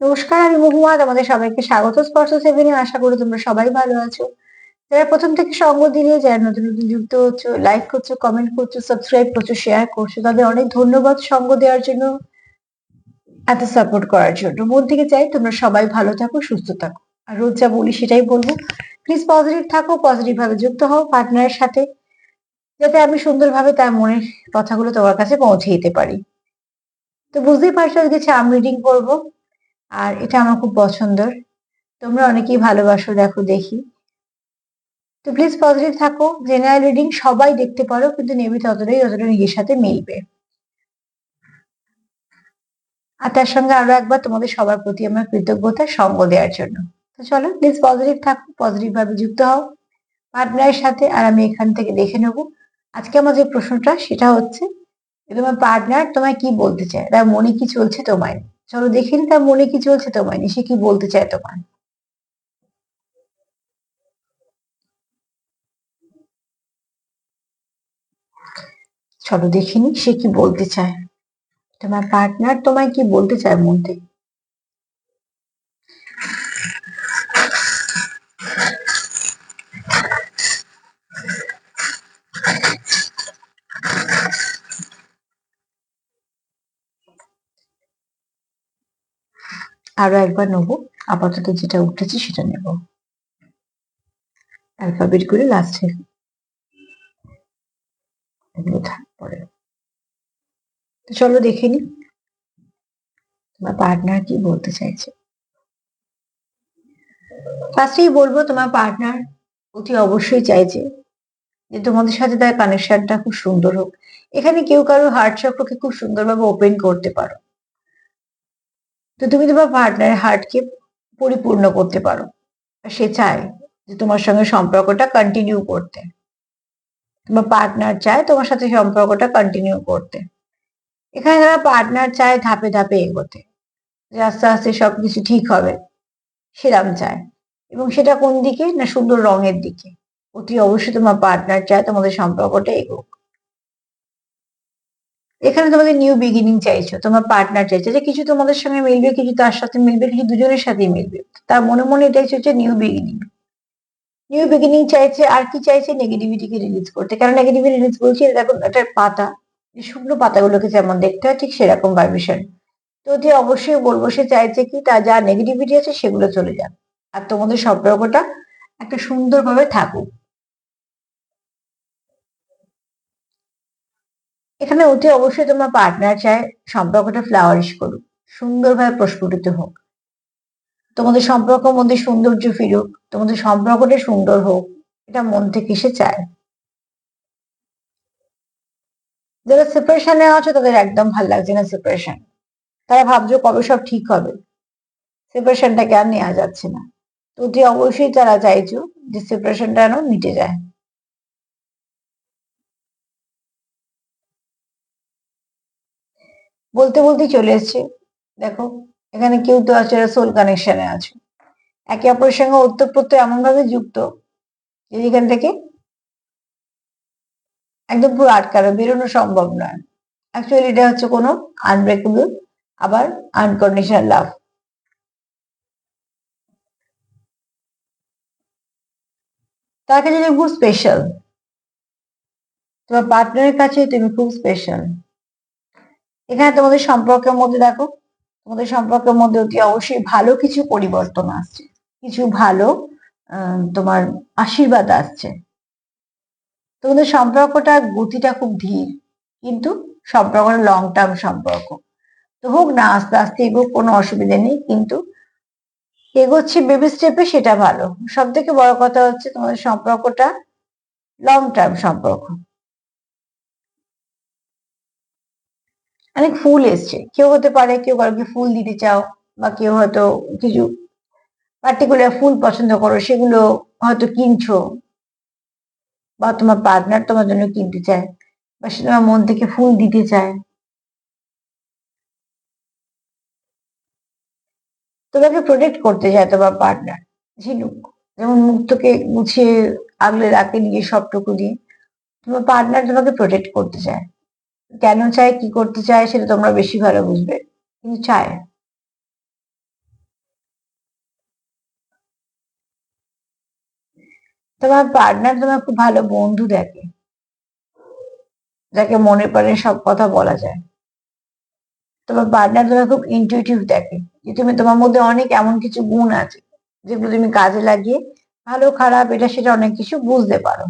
নমস্কার, আমি মহুয়া, তোমাদের সবাইকে স্বাগত। স্পর্শ সেভেনে আশা করি তোমরা সবাই ভালো আছো। যারা প্রথম থেকে সঙ্গ দিলে, যারা নতুন নতুন যুক্ত হচ্ছে লাইক করছ কমেন্ট করছ সাবস্ক্রাইব করছ শেয়ার করছ, তাদের অনেক ধন্যবাদ সঙ্গ দেওয়ার জন্য, এত সাপোর্ট করার জন্য। মন থেকে চাই তোমরা সবাই ভালো থাকো, সুস্থ থাকো। আর রোজ যা বলি সেটাই বলব। প্লিজ পজিটিভ থাকো পজিটিভ ভাবে যুক্ত হও পার্টনারের সাথে, যাতে আমি সুন্দরভাবে তার মনের কথাগুলো তোমার কাছে পৌঁছে দিতে পারি। তো বুঝতেই পারছ আজকে চাম রিডিং করব। আর এটা আমার খুব পছন্দের। তোমরা অনেকেই ভালোবাসো, দেখো, দেখি। তো প্লিজ পজিটিভ থাকো জেনারেল রিডিং সবাই দেখতে পারো, কিন্তু নেবে ততটাই যতটা নিজের সাথে মিলবে। আর তার সঙ্গে আরও একবার তোমাদের সবার প্রতি আমার কৃতজ্ঞতা সঙ্গ দেওয়ার জন্য। তো চলো প্লিজ পজিটিভ থাকো পজিটিভ ভাবে যুক্ত হও পার্টনারের সাথে, আর আমি এখান থেকে দেখে নেব। আজকে আমার যে প্রশ্নটা, সেটা হচ্ছে তোমার পার্টনার তোমায় কি বলতে চায়? তার মনে কি চলছে তোমায়? চলো দেখে নি তার মনে কি চলছে তোমায় সে কি বলতে চায় তোমার চলো দেখিনি সে কি বলতে চায়। তোমার পার্টনার তোমায় কি বলতে চায় মন থেকে? আরও একবার নেব। আপাতত যেটা উঠেছে সেটা নেব। অ্যালফাবেট করে লাস্টে পরে। তো চলো দেখে নি। তোমার পার্টনার কি বলতে চাইছে? ফার্স্টেই বলব, তোমার পার্টনার অতি অবশ্যই চাইছে যে তোমাদের সাথে তার কানেকশনটা খুব সুন্দর হোক। এখানে কেউ কারও হার্ট চক্রকে খুব সুন্দরভাবে ওপেন করতে পারো। তো তুমি তোমার পার্টনারের হার্টকে পরিপূর্ণ করতে পারো। সে চায় যে তোমার সঙ্গে সম্পর্কটা কন্টিনিউ করতে। তোমার পার্টনার চায় তোমার সাথে সম্পর্কটা কন্টিনিউ করতে। এখানে যারা পার্টনার চায় ধাপে ধাপে এগোতে, যে আস্তে আস্তে সবকিছু ঠিক হবে, সেরাম চায়। এবং সেটা কোন দিকে? না সুন্দর রঙের দিকে। অতি অবশ্যই তোমার পার্টনার চায় তোমাদের সম্পর্কটা এগোক। এখানে তোমাদের নিউ বিগিনিং চাইছো, তোমার পার্টনার চাইছে যে কিছু তোমাদের সঙ্গে মিলবে, কিছু তার সাথে মিলবে, কিছু দুজনের সাথেই মিলবে। তার মনে মনে এটাই হচ্ছে নিউ বিগিনিং নিউ বিগিনিং চাইছে আর কি চাইছে? নেগেটিভিটিকে রিলিজ করতে। কারণ নেগেটিভিটি রিলিজ বলছি? দেখো একটা পাতা। শুকনো পাতাগুলোকে যেমন দেখতে হয়, ঠিক সেরকম ভাইব্রেশন তো যে অবশ্যই বলব, সে চাইছে কি, তার যা নেগেটিভিটি আছে সেগুলো চলে যাক। আর তোমাদের সম্পর্কটা একটা সুন্দরভাবে থাকুক। এখানে অতি অবশ্যই তোমার পার্টনার চায় সম্পর্কটা ফ্লাওয়ারিশ করুক, সুন্দরভাবে প্রস্ফুটিত হোক। তোমাদের সম্পর্কের মধ্যে সৌন্দর্য ফিরুক, তোমাদের সম্পর্কটা সুন্দর হোক, এটা মন থেকে সে চায়। যারা সেপারেশনে আছে, তাদের একদম ভালো লাগছে না সেপারেশন তারা ভাবছ কবে সব ঠিক হবে? সেপারেশনটাকে আর নেওয়া যাচ্ছে না? অতি অবশ্যই তারা চাইছো যে সেপারেশনটা যেন মিটে যায়। বলতে বলতে চলে এসছে। দেখো, এখানে কেউ তো আছে সোল কানেকশনে আছে। একে অপরের সঙ্গে ওতপ্রোত এমন ভাবে যুক্ত যে থেকে একদম পুরো আটকানো, বেরোনো সম্ভব নয়। অ্যাকচুয়ালি এটা হচ্ছে কোনো আনব্রেকেবল আবার আনকন্ডিশনাল লাভ তার কাছে খুব স্পেশাল তোমার পার্টনারের কাছে তুমি খুব স্পেশাল এখানে তোমাদের সম্পর্কের মধ্যে দেখো, তোমাদের সম্পর্কের মধ্যে অতি অবশ্যই ভালো কিছু পরিবর্তন আসছে। কিছু ভালো তোমার আশীর্বাদ আসছে। তোমাদের সম্পর্কটা, গতিটা খুব ধীর, কিন্তু সম্পর্কটা লং টার্ম সম্পর্ক। তো হোক না, আস্তে আস্তে এগো কোনো অসুবিধা নেই, কিন্তু এগোচ্ছে বেবি স্টেপে সেটা ভালো। সব থেকে বড় কথা হচ্ছে তোমাদের সম্পর্কটা লং টার্ম সম্পর্ক। অনেক ফুল এসছে। কেউ হতে পারে, কেউ কাউকে ফুল দিতে চাও বা কেউ হয়তো কিছু পার্টিকুলার ফুল পছন্দ করো, সেগুলো হয়তো কিনছো বা তোমার পার্টনার তোমার জন্য কিনতে চায় বা সে তোমার মন থেকে ফুল দিতে চায়। তোমাকে প্রোটেক্ট করতে চায় তোমার পার্টনার ঝিনুক যেমন মুক্তকে গুছিয়ে আগলে রাখে নিজের সবটুকু দিয়ে, তোমার পার্টনার তোমাকে প্রোটেক্ট করতে চায়। কেন চায়, কি করতে চায়, সেটা তোমরা বেশি ভালো বুঝবে। কিন্তু চায়। তোমার পার্টনার তোমার খুব ভালো বন্ধু দেখে। যাকে মনে পারে সব কথা বলা যায়। তোমার পার্টনার তোমার খুব ইন্টুইটিভ দেখে। যে তুমি তোমার মধ্যে অনেক এমন কিছু গুণ আছে, যেগুলো তুমি কাজে লাগিয়ে ভালো খারাপ এটা সেটা অনেক কিছু বুঝতে পারো।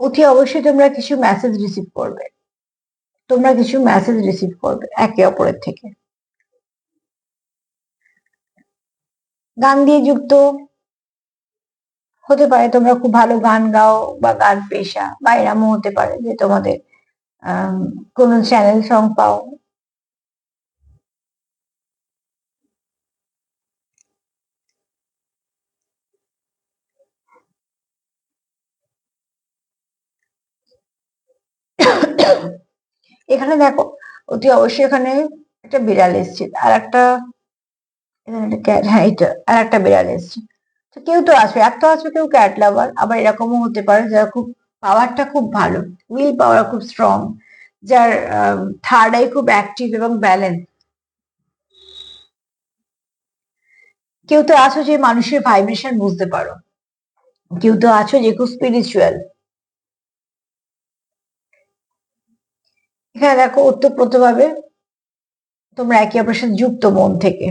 অতি অবশ্যই তোমরা কিছু মেসেজ রিসিভ করবে। তোমরা কিছু মেসেজ রিসিভ করবে একে অপরের থেকে। গান দিয়ে যুক্ত। হতে পারে তোমরা খুব ভালো গান গাও বা গান পেশা বা এরমও হতে পারে যে তোমাদের কোন চ্যানেল সং পাও। এখানে দেখো, অতি অবশ্যই এখানে একটা বিড়াল এসছে, আর একটা এখানে ক্যাট হ্যাঁ এটা, আর একটা বিড়াল এসছে। তো কেউ তো আসবে এক তো আসবে কেউ ক্যাট লাভার আবার এরকমও হতে পারে যারা খুব পাওয়ারটা খুব ভালো উইল পাওয়ার খুব স্ট্রং যার থার্ড আই খুব অ্যাক্টিভ এবং ব্যালেন্স কেউ তো আছো যে মানুষের ভাইব্রেশন বুঝতে পারো। কেউ তো আছো যে খুব স্পিরিচুয়াল এখানে দেখো, ওতপ্রোতভাবে তোমরা একে অপরের সাথে যুক্ত মন থেকে।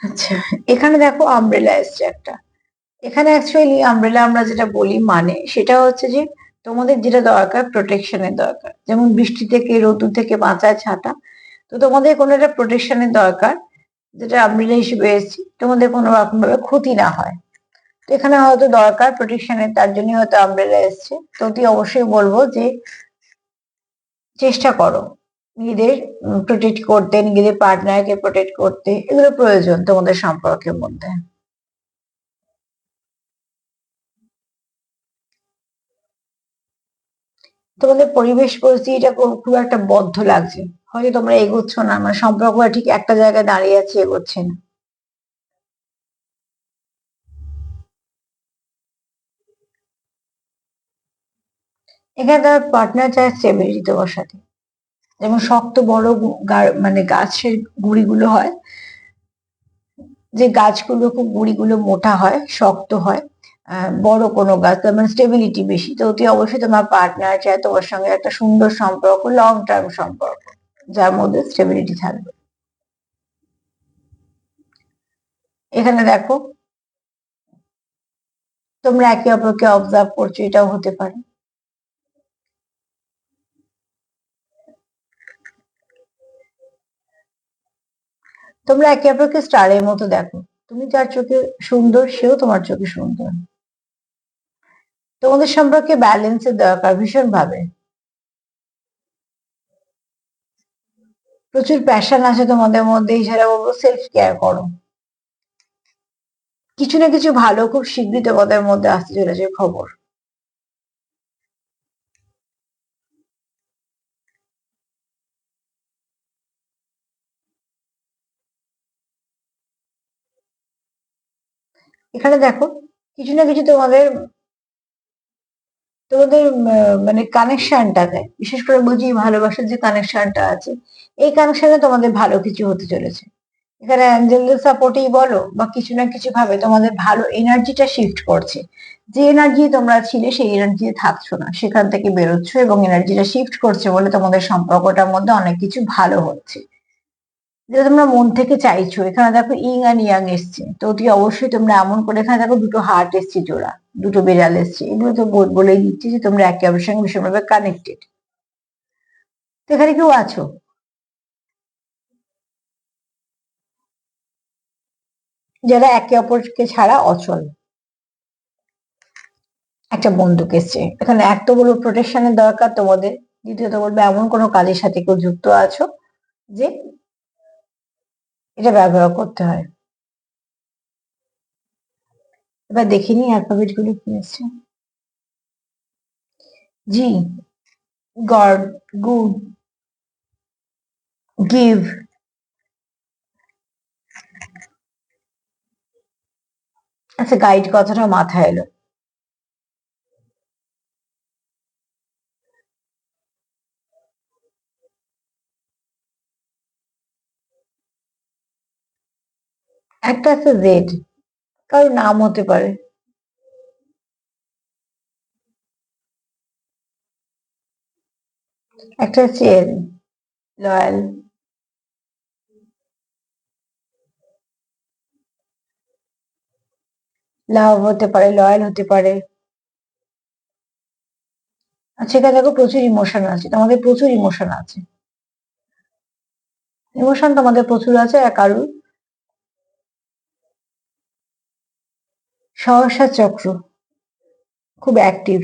আচ্ছা এখানে দেখো আমব্রেলা এসছে একটা। এখানে অ্যাকচুয়ালি আমব্রেলা আমরা যেটা বলি মানে সেটা হচ্ছে যে তোমাদের যেটা দরকার প্রোটেকশনের দরকার। যেমন বৃষ্টি থেকে রোদু থেকে বাঁচায় ছাতা, তো তোমাদের কোনো একটা প্রোটেকশনের দরকার। যেটা আমব্রেলা হিসেবে এসেছি, তোমাদের কোনো রকম ভাবে ক্ষতি না হয়। তো এখানে হয়তো দরকার প্রোটেকশনের তার জন্য হয়তো আমব্রেলা এসছে। তো তুই অবশ্যই বলব যে চেষ্টা করো। নিজেদের প্রোটেক্ট করতে, নিজেদের পার্টনারকে প্রোটেক্ট করতে, এগুলো প্রয়োজন তোমাদের সম্পর্কের মধ্যে। তোমাদের পরিবেশ পরিস্থিতিটা খুব একটা বদ্ধ লাগছে। হয়তো তোমরা এগোচ্ছ না মানে সম্পর্ক ঠিক একটা জায়গায় দাঁড়িয়ে আছে, এগোচ্ছে না। এখানে তার পার্টনার চায় স্টেবিলিটি তোমার সাথে। যেমন শক্ত, বড় মানে গাছের গুড়িগুলো হয়। যে গাছগুলো খুব গুড়িগুলো মোটা হয়, শক্ত হয় বড় কোনো গাছ মানে স্টেবিলিটি বেশি। তো অতি অবশ্যই তোমার পার্টনার চায় তোমার সঙ্গে একটা সুন্দর সম্পর্ক লং টার্ম সম্পর্ক। যার মধ্যে স্টেবিলিটি থাকবে। এখানে দেখো, তোমরা একে অপরকে অবজার্ভ করছ, এটাও হতে পারে। তোমরা একে অপরকে স্টারের মতো দেখো। তুমি যার চোখে সুন্দর, সেও তোমার চোখে সুন্দর। তোমাদের সম্পর্কে ব্যালেন্সের দরকার ভীষণ প্রচুর প্যাশন আছে তোমাদের মধ্যে এছাড়া বলব সেলফ কেয়ার করো। কিছু না কিছু ভালো, খুব শীঘ্রই তোমাদের মধ্যে আসতে চলেছে খবর। এখানে দেখো, কিছু না কিছু তোমাদের তোমাদের মানে কানেকশনটা দেয়। বিশেষ করে বুঝি, ভালোবাসার যে কানেকশনটা আছে, এই কানেকশনে তোমাদের ভালো কিছু হতে চলেছে। এখানে অ্যাঞ্জেলদের সাপোর্টেই বলো, বা কিছু না কিছু ভাবে তোমাদের ভালো এনার্জিটা শিফট করছে। যে এনার্জি তোমরা ছিলে, সেই এনার্জি থাকছো না। সেখান থেকে বেরোচ্ছ এবং এনার্জিটা শিফট করছে বলে তোমাদের সম্পর্কটার মধ্যে অনেক কিছু ভালো হচ্ছে। যেটা তোমরা মন থেকে চাইছো, এখানে দেখো ইং আর ইয়াং এসছে। তো অতি অবশ্যই তোমরা এমন করে, এখানে দেখো দুটো হার্ট এসছে জোড়া, দুটো বিড়াল এসছে। এগুলো তো বলেই দিচ্ছে যে তোমরা একে অপরের সঙ্গে ভীষণভাবে কানেক্টেড তো এখানে কেউ আছো? যারা একে অপরকে ছাড়া অচল। একটা বন্দুক এসছে। এখানে এক তো বলব প্রোটেকশনের দরকার তোমাদের। দ্বিতীয়ত বলবে এমন কোনো কাজের সাথে কেউ যুক্ত আছো যে এটা ব্যবহার করতে হয়। এবার দেখে নিই অ্যালফাবেটগুলো কি আসছে জি গড গুড গিভ আচ্ছা গাইড কথাটা মাথায় এলো। একটা আছে জেড কারোর নাম হতে পারে। একটা হচ্ছে এল লয়াল লাভ হতে পারে লয়াল হতে পারে। আচ্ছা এখানে দেখো প্রচুর ইমোশন আছে, তোমাদের প্রচুর ইমোশন আছে। ইমোশন তোমাদের প্রচুর আছে, আর কারুর? সহসা চক্র। খুব অ্যাক্টিভ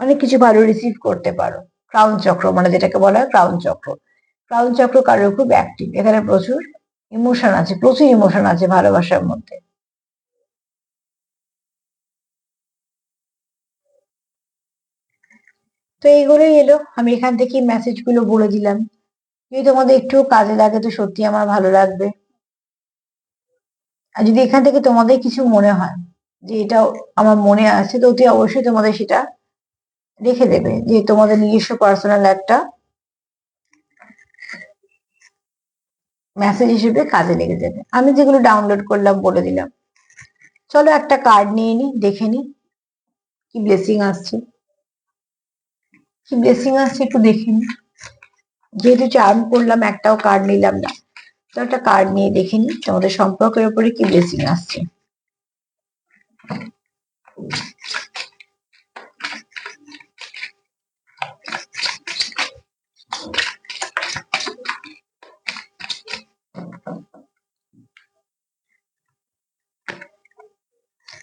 অনেক কিছু ভালো রিসিভ করতে পারো। ক্রাউন চক্র মানে যেটাকে বলা হয় ক্রাউন চক্র। ক্রাউন চক্র কারোর খুব অ্যাক্টিভ এখানে প্রচুর ইমোশন আছে, প্রচুর ইমোশন আছে ভালোবাসার মধ্যে। তো এইগুলোই এলো। আমি এখান থেকে মেসেজগুলো বলে দিলাম। যদি তোমাদের একটু কাজে লাগে তো সত্যি আমার ভালো লাগবে। আর যদি এখান থেকে তোমাদের কিছু মনে হয় যে এটা আমার মনে আছে, তো অতি অবশ্যই তোমাদের সেটা রেখে দেবে যে তোমাদের নিজস্ব পার্সোনাল একটা মেসেজ হিসেবে কাজে লেগে যাবে। আমি যেগুলো ডাউনলোড করলাম বলে দিলাম। চলো একটা কার্ড নিয়ে নি, দেখে নি। কি ব্লেসিং আসছে? কি ব্লেসিং আসছে একটু দেখে নি। যেহেতু চার্ম করলাম, একটাও কার্ড নিলাম না। তো একটা কার্ড নিয়ে দেখে নি তোমাদের সম্পর্কের উপরে কি ব্লেসিং আসছে?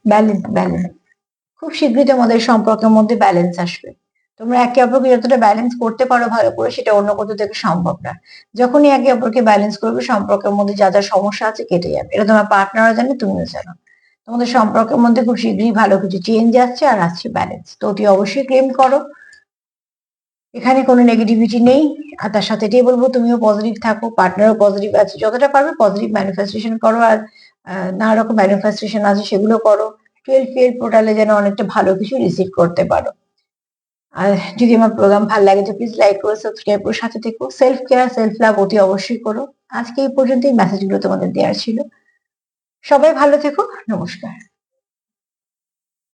ব্যালেন্স ব্যালেন্স খুব শীঘ্রই তোমাদের সম্পর্কের মধ্যে ব্যালেন্স আসবে। তোমরা একে অপরকে যতটা ব্যালেন্স করতে পারো ভালো করে, সেটা অন্য কোথাও থেকে সম্ভব না। যখনই একে অপরকে ব্যালেন্স করবে, সম্পর্কের মধ্যে যা যা সমস্যা আছে কেটে যাবে। এটা তোমার পার্টনারও জানে, তুমিও জানো। তোমাদের সম্পর্কের মধ্যে খুব শীঘ্রই ভালো কিছু চেঞ্জ আসছে আর আসছে ব্যালেন্স তো অতি অবশ্যই ক্লেম করো। এখানে কোনো নেগেটিভিটি নেই। আর তার সাথে এটাই বলব, তুমিও পজিটিভ থাকো পার্টনারও পজিটিভ আছে। যতটা পারবে পজিটিভ ম্যানিফেস্টেশন করো আর নানা রকম ম্যানিফেস্টেশন আছে, সেগুলো করো। টুয়েলভ টুয়েলভ পোর্টালে যেন অনেকটা ভালো কিছু রিসিভ করতে পারো। আর যদি আমার প্রোগ্রাম ভালো লাগে তো প্লিজ লাইক করো সাবস্ক্রাইব করো, সাথে থেকো। সেলফ কেয়ার সেলফ লাভ অতি অবশ্যই করো। আজকে এই পর্যন্ত এই মেসেজগুলো তোমাদের দেওয়ার ছিল। সবাই ভালো থেকো। নমস্কার।